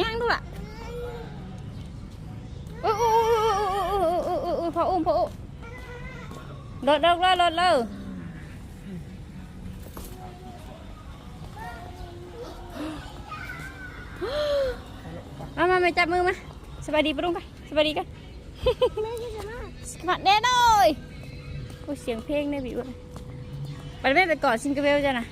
ย่างดูล่ะอู้อู้อู้อู้อู้พออุ้มพออุ้มลดเลิกเลยลดเลิกเอามาไปจับมือมาสบายดีปะลุงไปสบายดีกันมาเด้หน่อยกูเสียงเพลงได้บิวไปแม่ไปกอดซิงเกิลเวลจ้ะนะ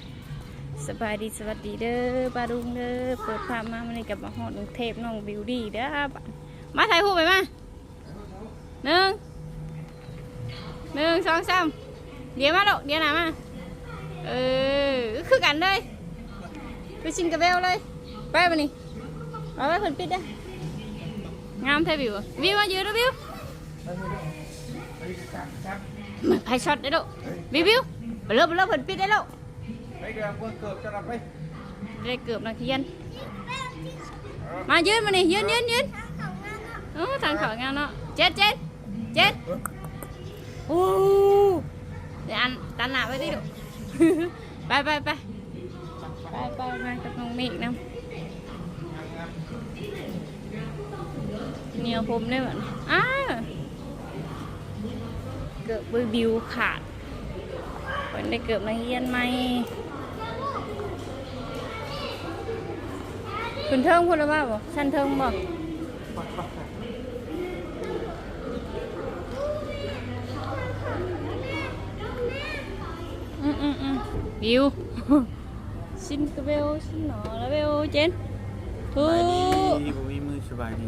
สบายดีสวัสดีเด้อปาดุงเด้อเปิดภาพมามันนี่กับมาฮอดกรุงเทพน้องบิวดี้เด้อบัดมาถ่ายรูปไปมาหนึ่งหนึ่งสองสามเดี๋ยวมาลูกเดี๋ยวหนามาเออคือกันเลยไปซิงเกิลเบลเลยไปมานี่เอาไว้คนปิดเด้องามแท้บิววิวมายืนแล้วบิวมาไพ่ช็อตได้แล้วบิวบิวไปเริ่มไปเริ่มผลปิดได้แล้ว ไปเกือบเกือบจะรับไปได้เกือบนักเรียน มายืนมานี่ยืนยืนยืนโอ้ทางเขางานเนาะเจ็ดเจ็ดเจ็ดโอ้เดี๋ยวอันตันหนาไปดิลูกไปไปไปไปไปมากับน้องเมฆนะเหนียวผมได้แบบอ้าเกือบบิวขาดวันได้เกือบนักเรียนไหม ขึ้นเทิงพุ่นแล้วว่าบ่ชั้นเทิงบ่อืมอืมอืมวิว ชินกับเบลชินหนอแล้วเบลเจนทุดีบ่มีมือสบายดี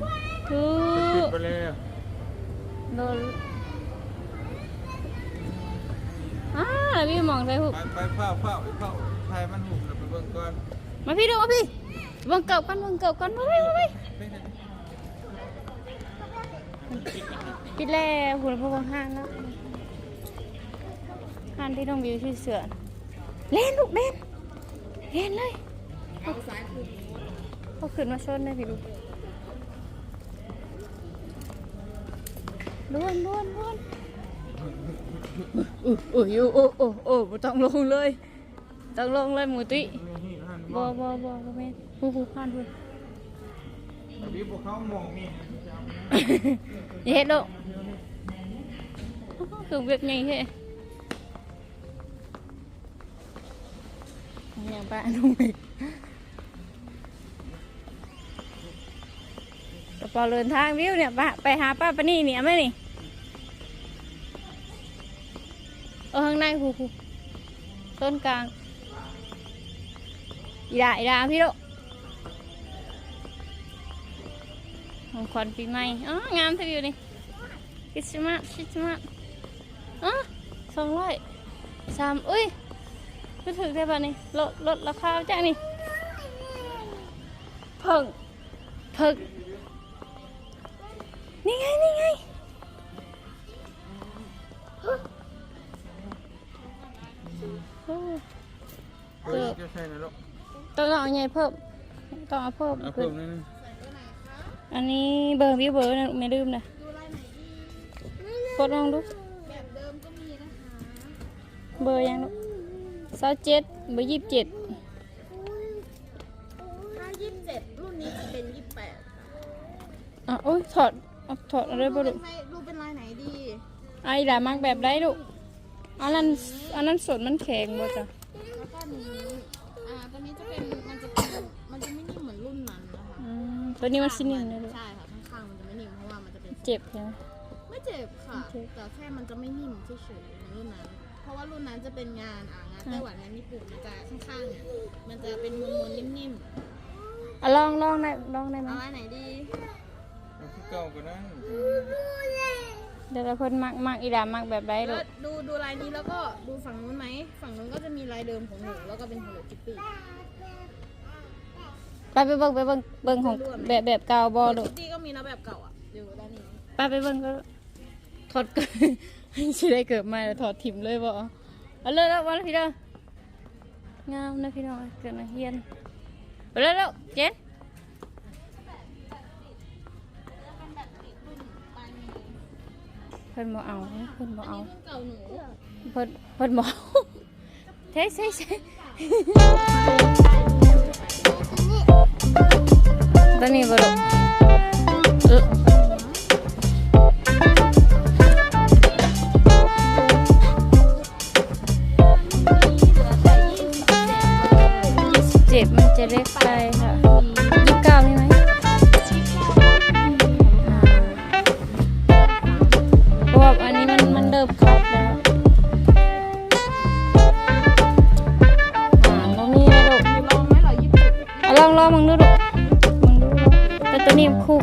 ทุปิไปแล้วโดนอ่าแล้วพี่มองใส่หุบไปเฝ้าเฝ้าไปเฝ้าใายมันหุบแล้วไปเบิ่งก่อน มาพี่ดูมาพี่ เบังเกิบกันเบังเกิบกันมาพี่มาพี่ไปปิดแล้วหุ่นพวกห้างแล้วห้างที่ต้องวิวชื่อเสือเล่นลูกเล่นเล่นเลยเขาขึ้นมาชนเลยพี่ลูกล้วนล้วนล้วนอู้อู้อยู่โอ้โอ้โอ้ต้องลงเลยต้องลงเลยหมูตีบ่บ่บ่บ่แม่ ผู้ผู้ผ่านเพิ่นบีพวกเขามองนี่อย่าเฮ็ดลูกคือเวียกใหญ่แท้อย่างป้าลุงอีกกระเป๋าเดินทางวิวเนี่ยป้าไปหาป้าปานี่เนี่ยไหมนี่เออข้างในหูหูต้นกลางอีดาอีดาพี่ลูก ของขวัญปีใหม่อ๋องามทีเดียวนี่คริสต์มาสคริสต์มาสอ๋อสองร้อยสามอุ้ยก็ถึงได้ป่ะนี่ลดลดราคาจ้านี่เพิ่งเพิ่งนี่ไงนี่ไงโอ้เออจะใช่นะลูกต้องเอาไงเพิ่มต้องเอาเพิ่มเอาขึ้เพิ่นมนิดนึง อันนี้เบอร์วิวเบอร์นะไม่ลืมนะกดลองดูแบบเดิมก็มีนะคะเบอร์ยังลูกสาเจ็ดเบอร์ยี่สิบเจ็ดถ้ายี่สิบเจ็ดรุ่นนี้จะเป็นยี่สิบแปดอะโอ้ยถอดเอาถอดอะไรบ่ลูกไม่ดูเป็นลายไหนดีไอ้ด่ามักแบบไรลูกอันนั้นอันนั้นสดมันแข็งบ่จ้ะแล้วก็นี้ ตัวนี้มันสินิ่มเลยลูกใช่ค่ะข้างๆมันจะไม่นิ่มเพราะว่ามันจะเป็นเจ็บใช่ไหมไม่เจ็บค่ะเจ็บแต่แค่มันจะไม่นิ่มเฉยๆเหมือนรุ่นนั้น เพราะว่ารุ่นนั้นจะเป็นงานอ่างานไต้หวันงานญี่ปุ่นมันจะข้างๆเนี่ยมันจะเป็นมวลๆนิ่มอะลองลองได้ลองได้ๆไหมเอาลายไหนดีเอาที่เก่าก็ได้เดี๋ยวเราเพิ่นมักมักอีด่ามักแบบไรลูแล้วกดูดูลายนี้แล้วก็ดูฝั่งนู้นไหมฝั่งนู้นก็จะมีลายเดิมของหนูแล้วก็เป็นของหนูจิปปี้ ไปไปเบิ่งไปเบิ่งเบิ่งของแบบแบบเก่าบ่ลูกจิปปี้ก็มีนะแบบเก่าอะอยู่ด้านนี้ไปไปเบิ่งก็ถอดสิได้เกิดใหม่แล้วถอดถิ่มเลยบ่เอาเลยแล้ววันพี่เด้องามนะพี่น้องเกิดนักเรียนไปเลยแล้วเจ็ดเพิ่นบ่เอาเพิ่นบ่เอารุ่นเก่าหนูเพิ่นเพิ่นบ่เอาใช่ใช่ใช่ धनी करो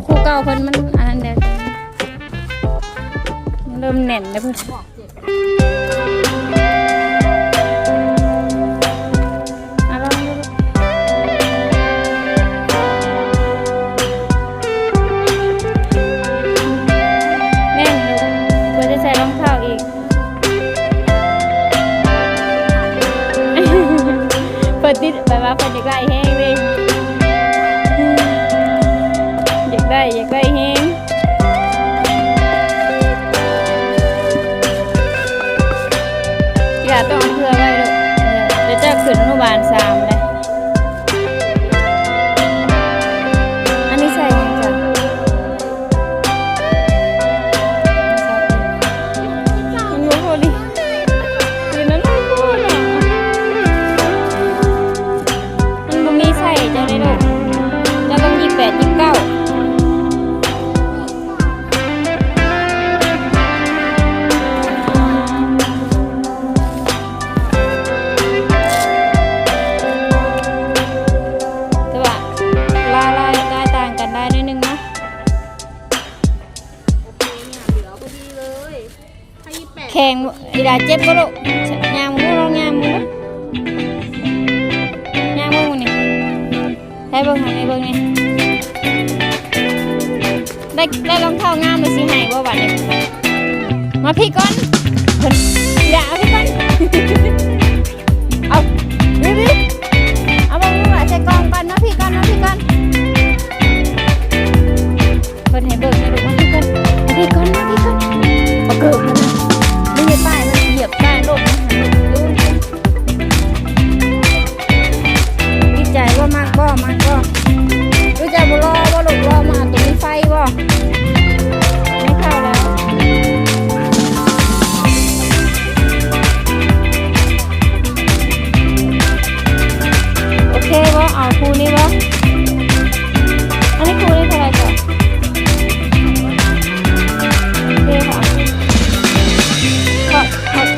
คู่เก่าเพิ่นมันอันนั้นเดียวเริ่มแน่นแล้วเพิ่น แข่งอีดาเจ็บก็ลูกยางมือลองยางมืงยางมืงนี่ให้เบิ้งหาได้เบิ้งนี่ได้ได้รองเท้างามเลยสิห้ยบ่หวานี้มาพี่ก้อนอย่าพี่ก้อน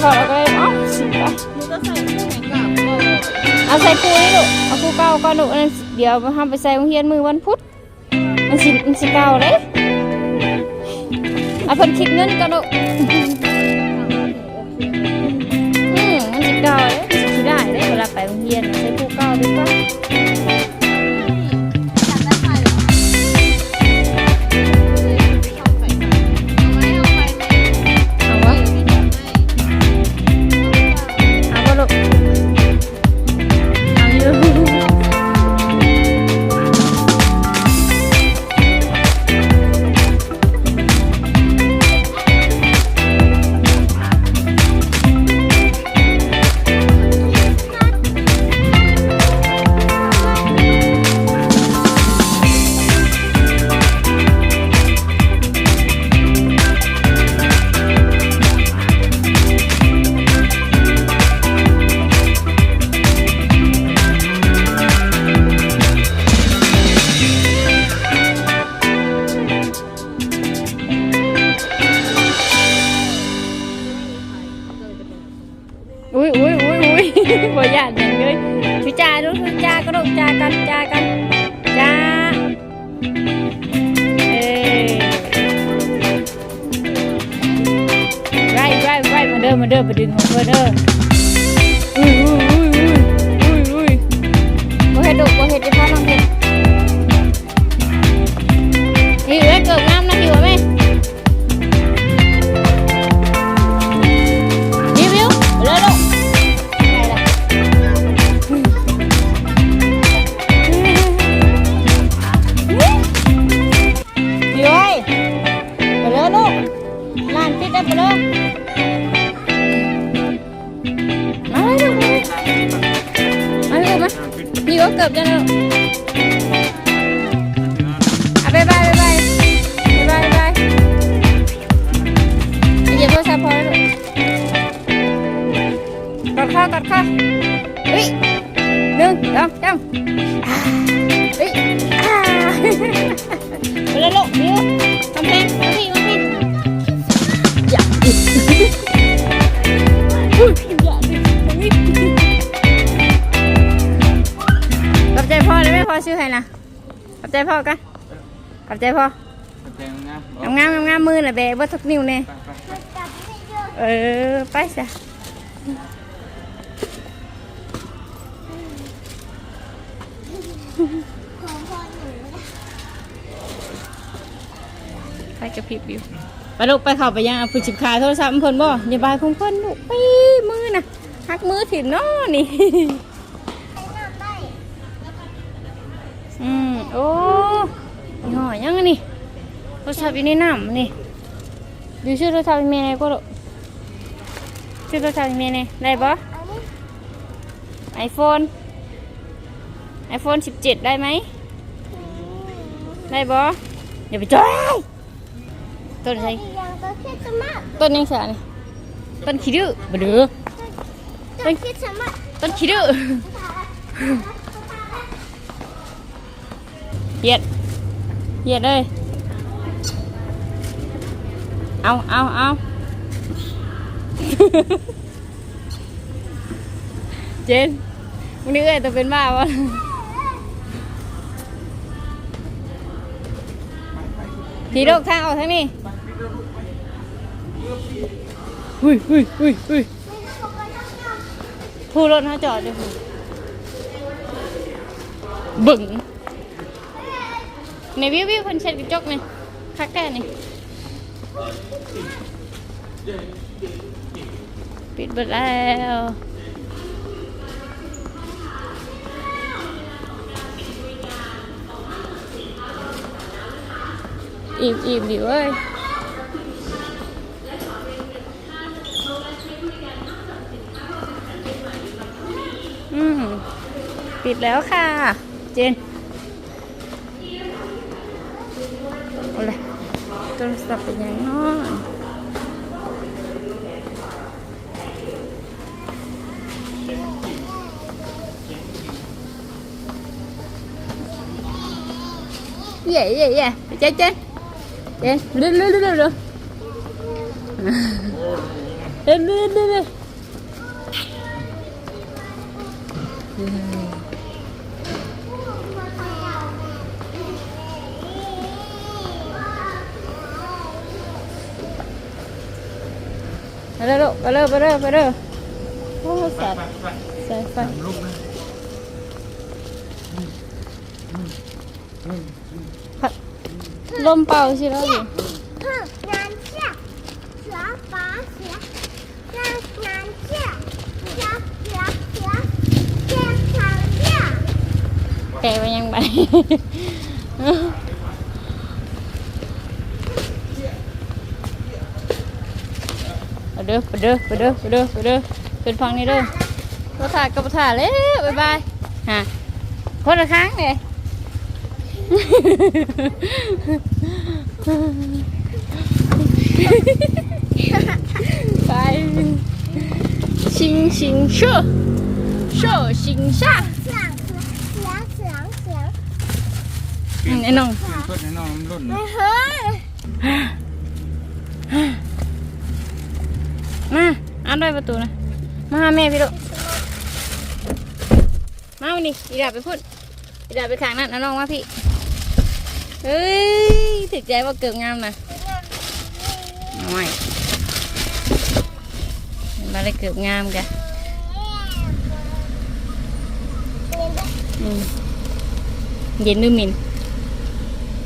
่อนแล้วก็เลยเอ้าฉีก็ใส่คู่นเอาใส่คูนี่ลูกเอาคูเก้าก็หนูกเดี๋ยวห้ามไปใส่โรงเรียนมือวันพุธมันสิมันสิเก่าเลยเอาเพิ่นคิดเงินก็หนูอืมมันสิเก่าเลยสิได้เลยเวลาไปโรงเรียนใส่คูเก้าดีกว่า ขอบใจพ่อแตงนะงามงามงามๆมือน่ะแบะเบ่ทุกนิ้วแน่ไปไปไปเออ ไปซะไปกระพริบอยู่ไปลูกไปเข้าไปยังเอาผู้ชิบขายโทรศัพท์เพิ่นบ่อย่าบายของเพิ่นลูกปีมือน่ะหักมือถิ่นเนาะนี่อืมโอ้ ยห่อยังอันนี่โทรศัพท์อยู่ในน้ำนี่ดูชื่อโทรศัพท์อีเมลไหนก็ลูกชื่อโทรศัพท์อีเมลไหนได้ปะไอโฟนไอโฟนสิบเจ็ดได้ไหมได้ปะอย่าไปจ้อยต้นใช่ต้นยังไงนี่ต้นขี้ดื้อบ่ดื้อต้นต้นขี้ดื้อเหยียด เหยียดเลยเอาเอาเอาเจนมึงนึกเอ้ยตัวเป็นบ้าวะทีโลกทางออกทางนี้หุยหุยหุยหุยผู้รถเขาจอดเลยบึ่ง ในวิววิวเพิ่นเช็ดกระจกนี่คักแก่นี่ปิดเบิดแล้วอิ่มอิ่มดิเว้ยอืม ปิดแล้วค่ะ เจน เอาเลย โทรศัพท์เป็นยังเนาะเย่เย่เย่เจ๊เจ๊เจ๊เร็วเร็วเร็วเร็วเร็วเร็วเร็ว ไปเด้อไปเด้อไปเด้อโอ้แสบแสบไฟลูนะพัมเป่าใช่ไหมดิแต่ไปยังไง เด้อไปเด้อไปเด้อไปเด้อไปเด้อเป็นฟังนี่เด้อก็ถ่ายก็ถ่ายเลยบายบายฮะคนละครั้งเนี่ยไปชิงชิงชูชูชิงชาไอ้น้องไอ้น้องรุ่น มาอันด้วยประตูนะมาหาแม่พี่ลูกมาวันนี้อีดาไปพูดอีดาไปข้างนั้นนะน้องมาพี่เฮ้ยถึกใจว่าเกิดงามนะน้อยมาได้เกิดงามกันอืมเย็นหรือหมิน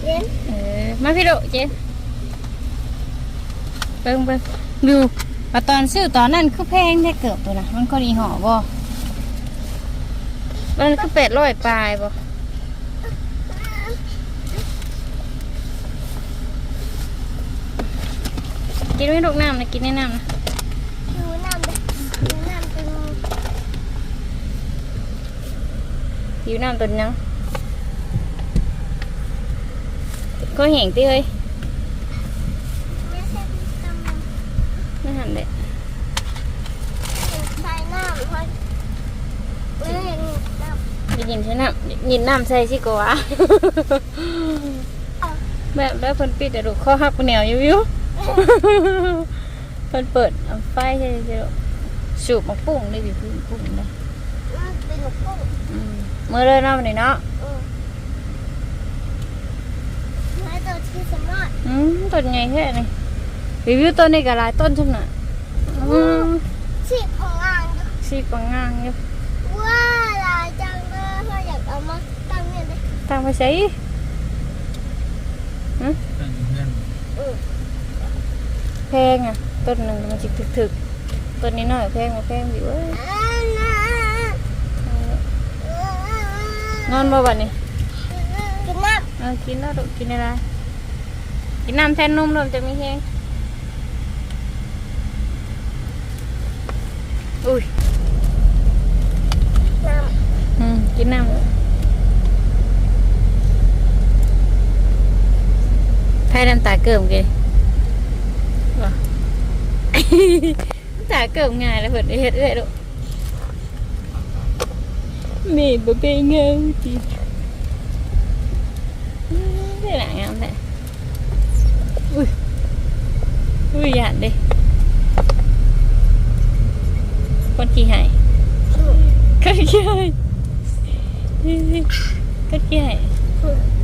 连เออมาพี่โดเจนเบิ่งเบิ่งดู ว่ตอนซื้อตอนนั้นคือแพงได้เกือบตัวนะมันก็ดีห่อบ่มันคือเป็ดร้อยปลายบ่กินไม่ลูกน้ำนะกินแน่น้ำนะหิวน้ำไปวน้ำเป็นหิวน้ำตัวนึงก็เห็นตีเลย ยินน้ำใส่สิกว่าแบบแล้วเพิ่นปิดแต่ดูข้อหักแนวอยู่วิวเพิ่นเปิดเอาไฟใช่ไหมสูบมาปุ้งได้ดิปุ้งปุ้งได้มันเป็นลูกกุ้งอืมเมื่อเลยเนาะวันนี้เนาะเออไม่ตัวที่สมอดอืมต้นใหญ่แค่นี้รีวิวต้นนี้ก็หลายต้นช่ำน่ะอืมชีพของงานสีปังงางอยู่ มาตั้งเนี่ยเลยตั้งไปใส่ตั้งอยู่เพื่อนเออแพงอะต้นหนึ่งมันจิกถึกๆต้นนี้น้อยแพงมาแพงอยู่เอ้ยอ่านะเออนอนบ่บัดนี้กินน้เออกินแล้วลูกกินอะไรกินน้ำแทนนมนมจะมีแห้งอุ้ยำน้อืมกินน้ำ ไพ่น้ำตาเกิมกี่ว่ะน้ำตาเกิมง่ายแล้วเพิ่นได้เฮ็ดเอ้อยลูกแม่บ่เป็นเงาจิได้หนังงามแท้อุ้ยอุ้ยหยาดเด้คนขี้ใหายำก็ขี้ใหายก็ขี้ใหายอืม